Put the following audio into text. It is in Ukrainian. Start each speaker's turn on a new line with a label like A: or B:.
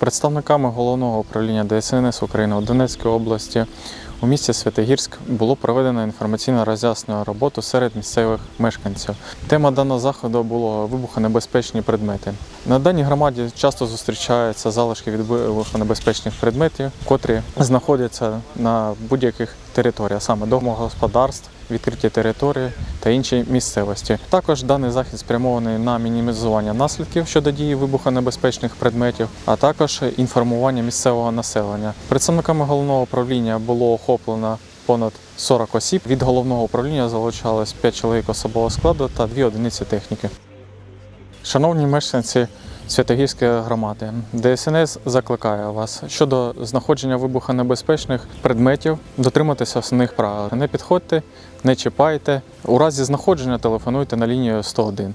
A: Представниками головного управління ДСНС України у Донецькій області у місті Святогірськ було проведено інформаційно роз'яснювальну роботу серед місцевих мешканців. Тема даного заходу було вибухонебезпечні предмети. На даній громаді часто зустрічаються залишки від вибухонебезпечних предметів, котрі знаходяться на будь-яких територіях, саме домогосподарств, відкриті території та інші місцевості. Також даний захід спрямований на мінімізування наслідків щодо дії вибухонебезпечних предметів, а також інформування місцевого населення. Представниками головного управління було охоплено понад 40 осіб. Від головного управління залучалось 5 чоловік особового складу та 2 одиниці техніки. Шановні мешканці Святогірської громади, ДСНС закликає вас щодо знаходження вибухонебезпечних предметів дотриматися основних правил. Не підходьте, не чіпайте. У разі знаходження телефонуйте на лінію 101.